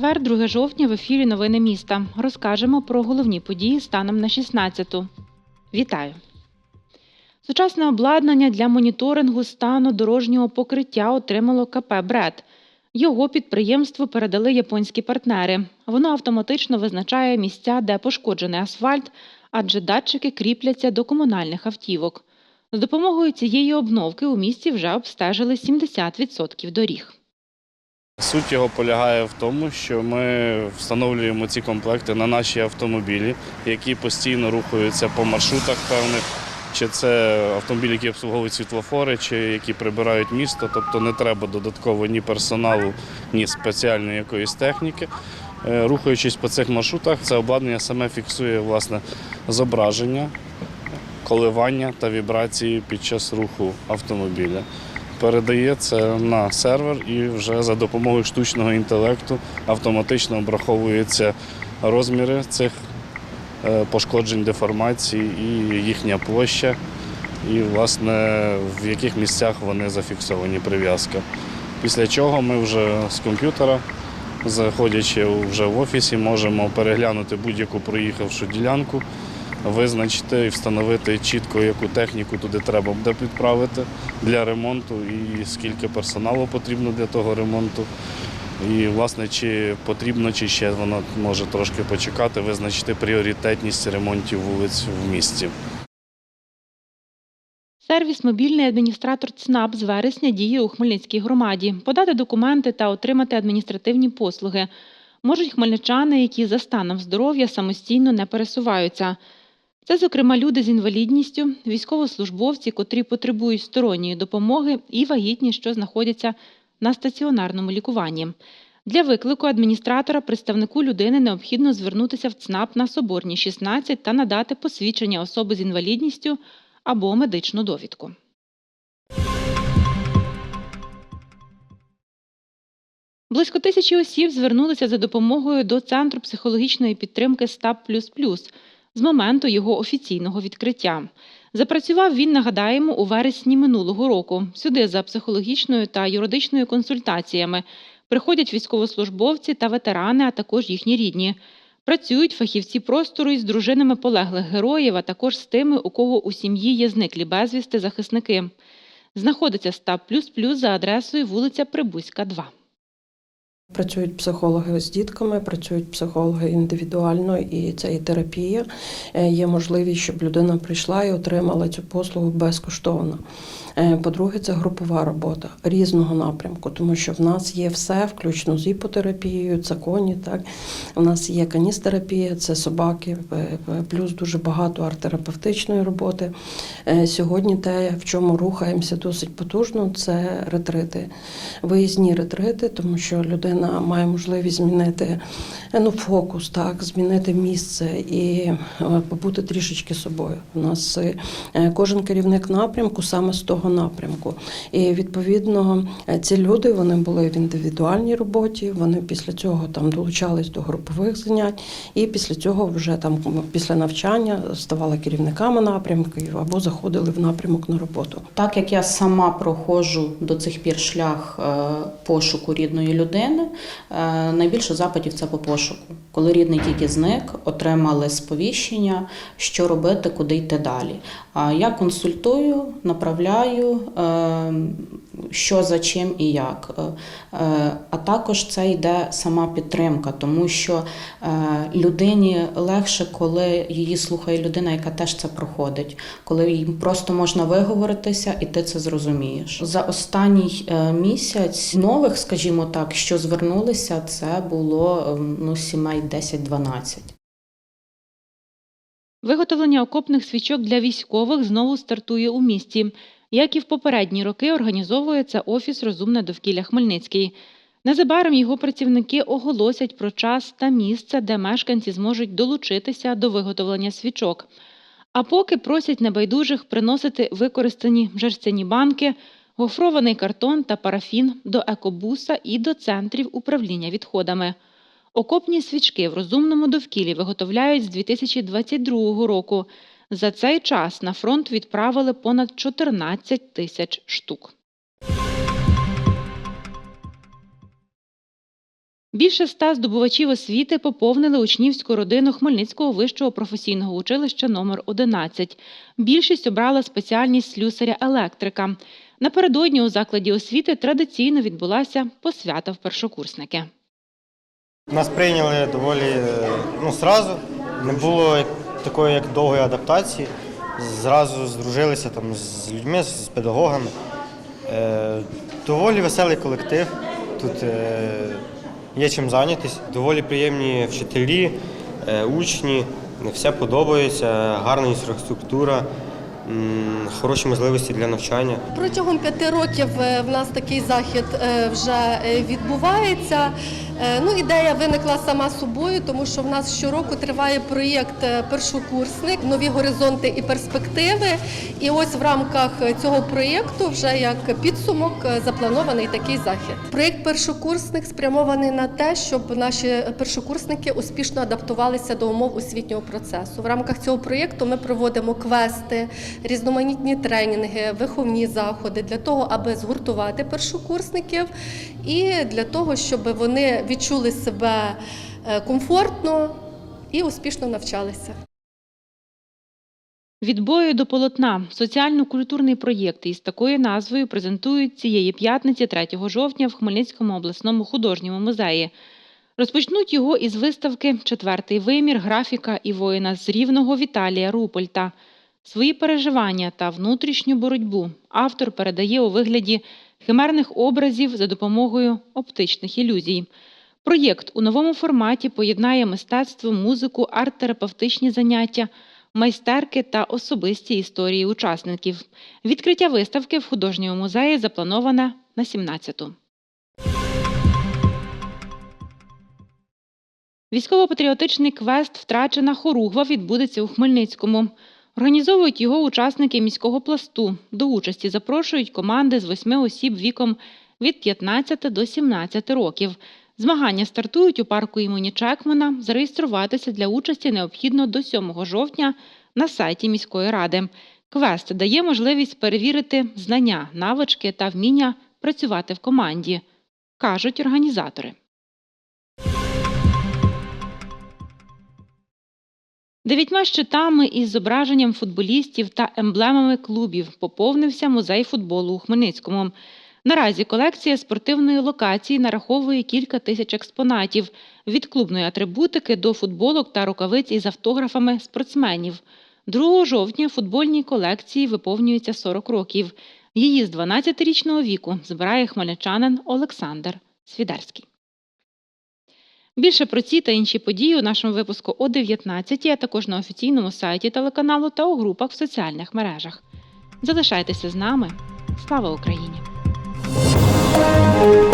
Четвер, 2 жовтня в ефірі Новини міста. Розкажемо про головні події станом на 16-ту. Вітаю! Сучасне обладнання для моніторингу стану дорожнього покриття отримало КП «Бред». Його підприємству передали японські партнери. Воно автоматично визначає місця, де пошкоджений асфальт, адже датчики кріпляться до комунальних автівок. З допомогою цієї обновки у місті вже обстежили 70% доріг. Суть його полягає в тому, що ми встановлюємо ці комплекти на наші автомобілі, які постійно рухаються по маршрутах певних, чи це автомобілі, які обслуговують світлофори, чи які прибирають місто. Тобто не треба додатково ні персоналу, ні спеціальної якоїсь техніки. Е, Рухаючись по цих маршрутах, це обладнання саме фіксує власне зображення, коливання та вібрації під час руху автомобіля передає це на сервер і вже за допомогою штучного інтелекту автоматично обраховуються розміри цих е, пошкоджень, деформацій і їхня площа, і власне в яких місцях вони зафіксовані прив'язка. Після чого ми вже з комп'ютера, заходячи вже в офісі, можемо переглянути будь-яку проїхавшу ділянку, визначити і встановити чітко, яку техніку туди треба буде підправити для ремонту і скільки персоналу потрібно для того ремонту. І, власне, чи потрібно, чи ще воно може трошки почекати, визначити пріоритетність ремонтів вулиць в місті. Сервіс мобільний адміністратор ЦНАП з вересня діє у Хмельницькій громаді. Подати документи та отримати адміністративні послуги можуть хмельничани, які за станом здоров'я самостійно не пересуваються. Це, зокрема, люди з інвалідністю, військовослужбовці, котрі потребують сторонньої допомоги, і вагітні, що знаходяться на стаціонарному лікуванні. Для виклику адміністратора представнику людини необхідно звернутися в ЦНАП на Соборній 16 та надати посвідчення особи з інвалідністю або медичну довідку. Близько тисячі осіб звернулися за допомогою до Центру психологічної підтримки СТАП з моменту його офіційного відкриття. Запрацював він, нагадаємо, у вересні минулого року. Сюди за психологічною та юридичною консультаціями приходять військовослужбовці та ветерани, а також їхні рідні. Працюють фахівці простору із дружинами полеглих героїв, а також з тими, у кого у сім'ї є зниклі безвісти захисники. Знаходиться СТАП за адресою вулиця Прибузька, 2. Працюють психологи з дітками, працюють психологи індивідуально, і це і терапія. Е, Є можливість, щоб людина прийшла і отримала цю послугу безкоштовно. Е, По-друге, це групова робота різного напрямку, тому що в нас є все, включно з іпотерапією, це коні. Так у нас є каністерапія, це собаки, е, плюс дуже багато арт-терапевтичної роботи. Сьогодні те, в чому рухаємося досить потужно, це ретрити, виїзні ретрити, тому що людина має можливість змінити е, ну, фокус, так, змінити місце і е, побути трішечки собою. У нас е, кожен керівник напрямку саме з того напрямку. І відповідно ці люди вони були в індивідуальній роботі. Вони після цього там долучались до групових занять, і після цього вже там після навчання ставали керівниками напрямків або заходили в напрямок на роботу. Так як я сама проходжу до цих пір шлях пошуку рідної людини, найбільше запитів це по пошуку. Коли рідний тільки зник, отримали сповіщення, що робити, куди йти далі. Я консультую, направляю, е, що за чим і як. Е, е, А також це йде сама підтримка, тому що е, людині легше, коли її слухає людина, яка теж це проходить, коли їм просто можна виговоритися, і ти це зрозумієш. За останній е, місяць нових, скажімо так, що звернулися, це було ем, ну, сімей 10-12. Виготовлення окопних свічок для військових знову стартує у місті. Як і в попередні роки, організовує це офіс Розумне довкілля Хмельницький. Незабаром його працівники оголосять про час та місце, де мешканці зможуть долучитися до виготовлення свічок. А поки просять небайдужих приносити використані жерстяні банки, гофрований картон та парафін до екобуса і до центрів управління відходами. Окопні свічки в розумному довкіллі виготовляють з 2022 року. За цей час на фронт відправили понад 14 тисяч штук. Більше ста здобувачів освіти поповнили учнівську родину Хмельницького вищого професійного училища номер 11 Більшість обрала спеціальність слюсаря-електрика. Напередодні у закладі освіти традиційно відбулася посвята в першокурсники. Нас прийняли доволі е, ну, зразу. Не було такої як довгої адаптації. Зразу здружилися там з людьми, з педагогами. Е, доволі веселий колектив. Тут е, є чим зайнятися. Доволі приємні вчителі, е, учні. Все подобається, гарна інфраструктура, хороші можливості для навчання. Протягом п'яти років е, в нас такий захід е, вже е, відбувається. Е, Ну, ідея виникла сама собою, тому що в нас щороку триває проєкт е, Першокурсник, нові горизонти і перспективи. І ось в рамках е, цього проєкту, вже як підсумок, запланований такий захід. Проєкт Першокурсник спрямований на те, щоб наші першокурсники успішно адаптувалися до умов освітнього процесу. В рамках цього проєкту ми проводимо квести, різноманітні тренінги, виховні заходи для того, аби згуртувати першокурсників і для того, щоб вони відчули себе е, комфортно і успішно навчалися. Від бою до полотна соціально-культурний проєкт із такою назвою презентують цієї п'ятниці 3 жовтня в Хмельницькому обласному художньому музеї. Розпочнуть його із виставки Четвертий вимір графіка і воїна з рівного Віталія Рупольта. Свої переживання та внутрішню боротьбу автор передає у вигляді химерних образів за допомогою оптичних ілюзій. Проєкт у новому форматі поєднає мистецтво, музику, арт-терапевтичні заняття, майстерки та особисті історії учасників. Відкриття виставки в художньому музеї заплановане на 17-ту. Військово-патріотичний квест Втрачена хоругва відбудеться у Хмельницькому. Організовують його учасники міського пласту. До участі запрошують команди з восьми осіб віком від 15 до 17 років. Змагання стартують у парку імені Чекмана. Зареєструватися для участі необхідно до 7 жовтня на сайті міської ради. Квест дає можливість перевірити знання, навички та вміння працювати в команді, кажуть організатори. Дев'ятьма щитами із зображенням футболістів та емблемами клубів поповнився музей футболу у Хмельницькому. Наразі колекція спортивної локації нараховує кілька тисяч експонатів від клубної атрибутики до футболок та рукавиць із автографами спортсменів. 2 жовтня футбольній колекції виповнюється 40 років. Її з 12-річного віку збирає хмельничанин Олександр Свідерський. Більше про ці та інші події у нашому випуску о 19, а також на офіційному сайті телеканалу та у групах в соціальних мережах. Залишайтеся з нами. Слава Україні! Música